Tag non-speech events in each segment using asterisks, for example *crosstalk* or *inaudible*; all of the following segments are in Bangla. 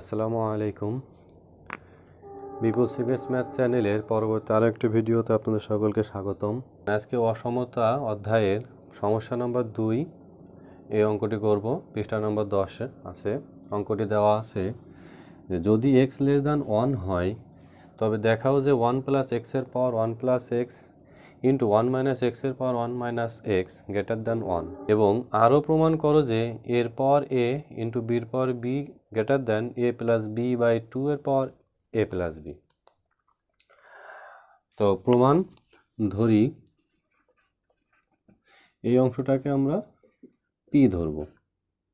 আসসালামু আলাইকুম। বিপুল সিকেন্স ম্যাথ চ্যানেলের পরবর্তী আরও একটি ভিডিওতে আপনাদের সকলকে স্বাগতম। আজকে অসমতা অধ্যায়ের সমস্যা নম্বর দুই এই অঙ্কটি করব। পৃষ্ঠা নম্বর দশে আছে। অঙ্কটি দেওয়া আছে যে, যদি এক্স লেস দ্যান ওয়ান হয়, তবে দেখাও যে ওয়ান প্লাস এক্সের power one plus X into one minus এক্সের power one minus X greater than one এবং আরও প্রমাণ করো যে, এর পাওয়ার এ ইন্টু বির power B greater than A plus B by two এর পাওয়ার এ প্লাস বি তো প্রমাণ ধরি, এই অংশটাকে আমরা পি ধরব।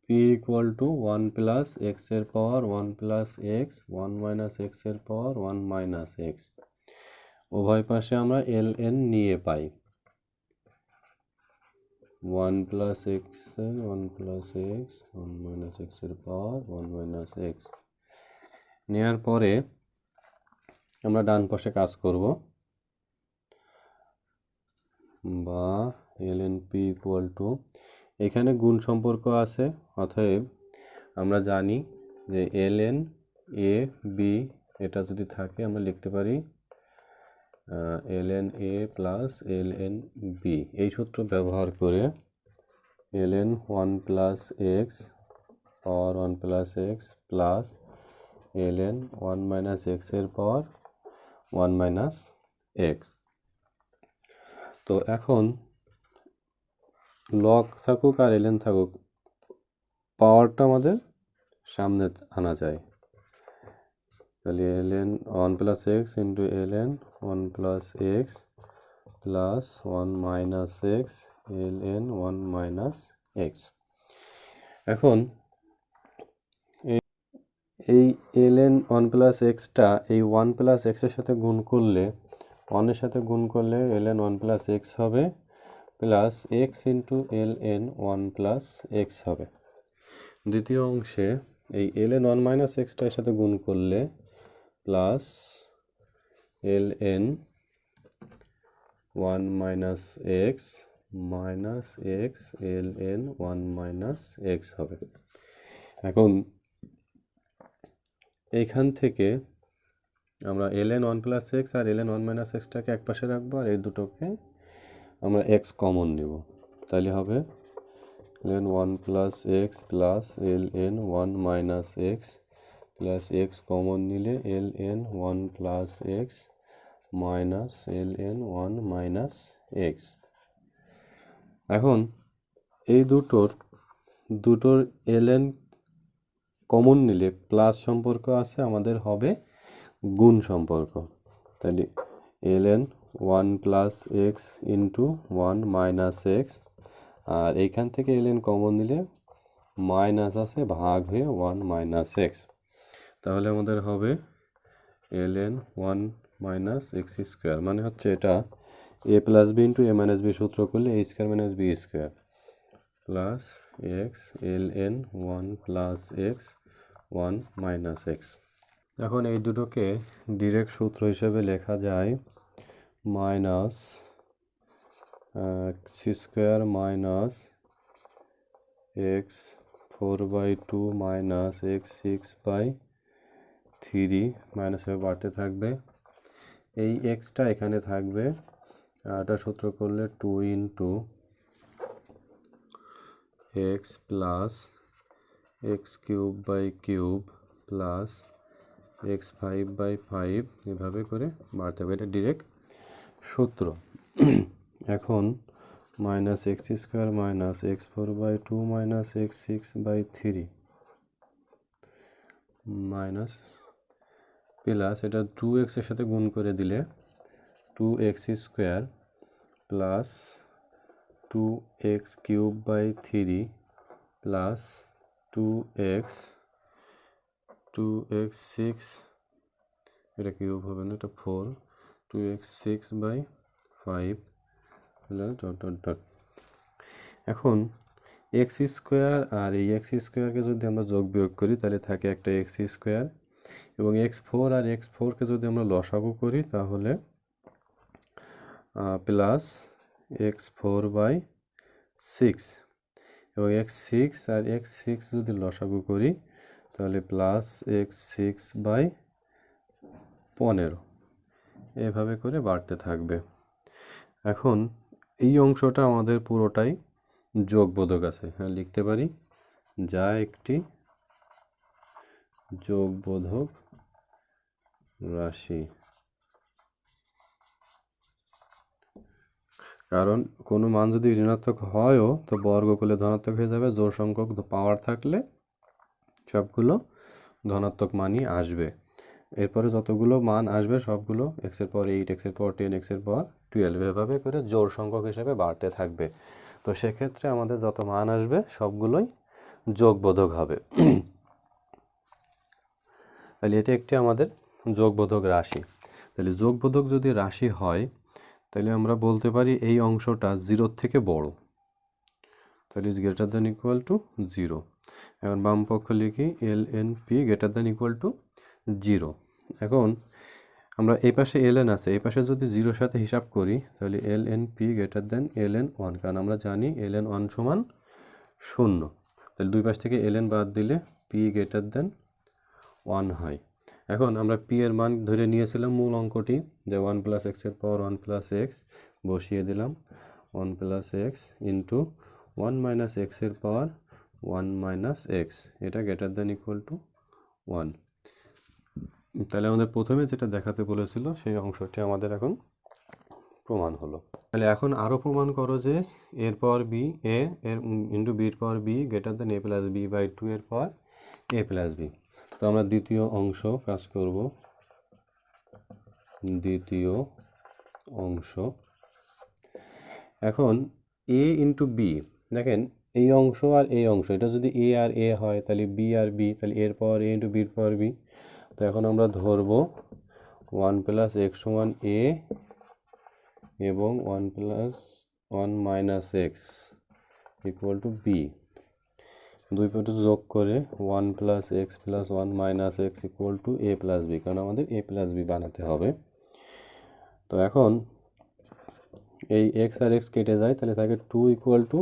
P equal to one plus এক্সের power one plus X one minus এক্সের পাওয়ার ওয়ান মাইনাস এক্স উভয় পাশে আমরা এল এন নিয়ে পাই। One plus X one plus X one minus এক্সের পাওয়ার ওয়ান মাইনাস এক্স নেওয়ার পরে আমরা ডান পাশে কাজ করব। বা L N P equal to এখানে গুণ সম্পর্ক আছে, অতএব আমরা জানি যে এল এন এ বি এটা যদি থাকে, আমরা লিখতে পারি L N A plus L N B এই সূত্র ব্যবহার করে L N one plus X power one plus X plus L N one minus এক্সের পাওয়ার ওয়ান মাইনাস এক্স তো এখন লগ থাকুক আর এল এন থাকুক পাওয়ারটা আমাদের সামনে আনা যায়। তাহলে L N one plus x into L N one plus x plus one minus x L N one minus x এখন এই এল এন ওয়ান প্লাস এক্সটা এই ওয়ান প্লাস এক্সের সাথে গুণ করলে ওয়ানের সাথে গুণ করলে L N one plus X হবে plus X into L N one plus X হবে। দ্বিতীয় অংশে এই এল এন ওয়ান মাইনাস এক্সটার সাথে গুণ করলে plus L N one minus x minus x L N one minus x হবে। এখন এইখান থেকে আমরা L N one plus x আর এল এন ওয়ান মাইনাস এক্সটাকে এক পাশে রাখব আর এই দুটোকে আমরা এক্স কমন নেব। তাহলে হবে L N one plus X plus L N one minus X plus X common নিলে L N one plus X minus L N one minus X. এখন এই দুটোর দুটোর এল এন কমন নিলে প্লাস সম্পর্ক আছে, আমাদের হবে গুণ সম্পর্ক। তাহলে L N one plus X into one minus X, আর এইখান থেকে এল এন কমন নিলে মাইনাস আছে, ভাগ হয়ে ওয়ান মাইনাস এক্স। তাহলে আমাদের হবে L N one minus X square মানে হচ্ছে এটা A plus B into A minus B সূত্র করলে A square minus B square plus X L N one plus X one minus X এখন এই দুটোকে ডিরেক্ট সূত্র হিসেবে লেখা যায় minus X square minus X four by two minus X six by three minus হয়ে বাড়তে থাকবে। এই এক্সটা এখানে থাকবে, আর এটা সূত্র করলে two into X plus X cube by cube plus X five by five এভাবে করে বাড়তে হবে। এটা ডিরেক্ট সূত্র। এখন minus X square minus X four by two minus X six by three minus plus এটা টু এক্সের সাথে গুণ করে দিলে two X square plus two X cube by three plus two X two X six এটা কিউব হবে না, এটা four two X six by five plus dot dot dot এখন এক্স স্কোয়ার আর এই এক্স স্কোয়ারকে যদি আমরা যোগ বিয়োগ করি, তাহলে থাকে একটা এক্স স্কোয়ার এবং এক্স ফোর আর এক্স ফোরকে যদি আমরা লসাগু করি, তাহলে plus X four by six. এবং এক্স সিক্স আর এক্স সিক্স যদি লসাগু করি, তাহলে প্লাস এক্স সিক্স বাই পনেরো। এভাবে করে বাড়তে থাকবে। এখন, এই অংশটা আমাদের পুরোটাই যোগবোধক আছে। হ্যাঁ লিখতে পারি, যা একটি যোগবোধক রাশি। কারণ কোনো মান যদি ঋণাত্মক হয়ও, তো বর্গ করলে ধনাত্মক হয়ে যাবে। জোর সংখ্যক পাওয়ার থাকলে সবগুলো ধনাত্মক মানই আসবে। এরপরে যতগুলো মান আসবে, সবগুলো এক্সের পর এইট এক্সের পর টেন এক্সের পর টুয়েলভ এভাবে করে জোর সংখ্যক হিসেবে বাড়তে থাকবে। তো সেক্ষেত্রে আমাদের যত মান আসবে, সবগুলোই যোগবোধক হবে। তাহলে এটি একটি আমাদের যোগবোধক রাশি। তাহলে যোগবোধক যদি রাশি হয়, তাহলে আমরা বলতে পারি এই অংশটা জিরোর থেকে বড়। তাহলে is greater than equal to zero এখন বাম পক্ষ লিখি L N P greater than equal to zero এখন আমরা এই পাশে এল এন আছে, এই পাশে যদি জিরোর সাথে হিসাব করি, তাহলে L N P greater than L N one কারণ আমরা জানি এল এন ওয়ান সমান শূন্য। তাহলে দুই পাশ থেকে এল এন বাদ দিলে পি গ্রেটার দ্যান ওয়ান হয়। এখন আমরা পি এর মান ধরে নিয়েছিলাম মূল অঙ্কটি, যে ওয়ান প্লাস এক্সের পাওয়ার ওয়ান প্লাস এক্স, বসিয়ে দিলাম one plus X into one minus এক্সের পাওয়ার ওয়ান মাইনাস এক্স, এটা greater than equal to one. তাহলে আমাদের প্রথমে যেটা দেখাতে বলেছিল সেই অংশটি আমাদের এখন প্রমাণ হলো। তাহলে এখন আরও প্রমাণ করো যে এর পাওয়ার বি এ এর ইন্টু বির power B greater than A plus B by two এর পাওয়ার এ প্লাস বি তো আমরা দ্বিতীয় অংশ কাজ করব। দ্বিতীয় অংশ। এখন এ ইন্টু বি দেখেন এই অংশ আর এই অংশ, এটা যদি এ আর এ হয়, তাহলে বি আর বি তাহলে এর পাওয়ার এ ইন্টু বির পাওয়ার বি তো এখন আমরা ধরবো ওয়ান প্লাস এক্স সমান এ এবং one plus one minus X equal to B দুই পয়েন্ট যোগ করে one plus X plus one minus X equal to A plus B, কারণ আমাদের এ প্লাস বি বানাতে হবে। তো এখন এই এক্স আর এক্স কেটে যায়, তাহলে থাকে two equal to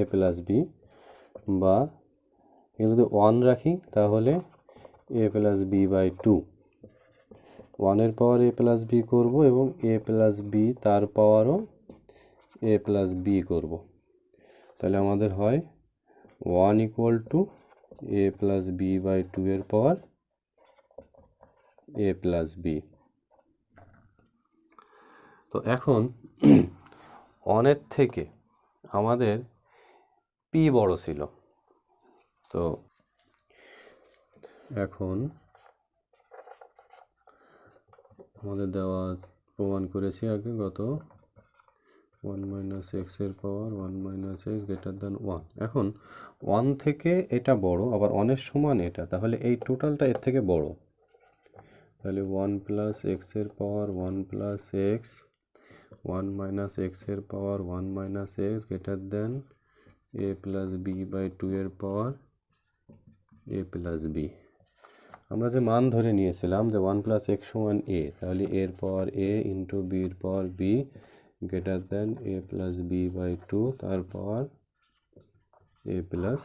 A plus B, বা যদি ওয়ান রাখি তাহলে A plus B by two. ওয়ানের পাওয়ার এ প্লাস বি করব এবং এ প্লাস বি তার পাওয়ারও এ প্লাস বি করব। তাহলে আমাদের হয় one equal to A plus B by two এর পাওয়ার এ প্লাস বি তো এখন *clears throat* অনের থেকে আমাদের পি বড় ছিল। তো এখন আমাদের দেওয়া প্রমাণ করেছি আগে গত ওয়ান মাইনাস এক্সের power one minus X greater than one এখন ওয়ান থেকে এটা বড়, আবার ওয়ানের সমান এটা, তাহলে এই টোটালটা এর থেকে বড়। তাহলে ওয়ান প্লাস এক্সের power one plus X one minus এক্সের power one minus X greater than A plus B by two এর পাওয়ার এ প্লাস বি আমরা যে মান ধরে নিয়েছিলাম যে ওয়ান প্লাস এক্স সমান এ তাহলে এর পাওয়ার এ ইন্টু বির power B greater than A plus B by two তার পাওয়ার এ প্লাস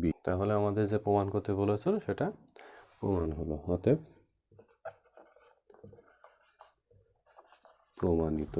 বি তাহলে আমাদের যে প্রমাণ করতে বলেছিল, সেটা প্রমাণ হলো। অতএব প্রমাণিত।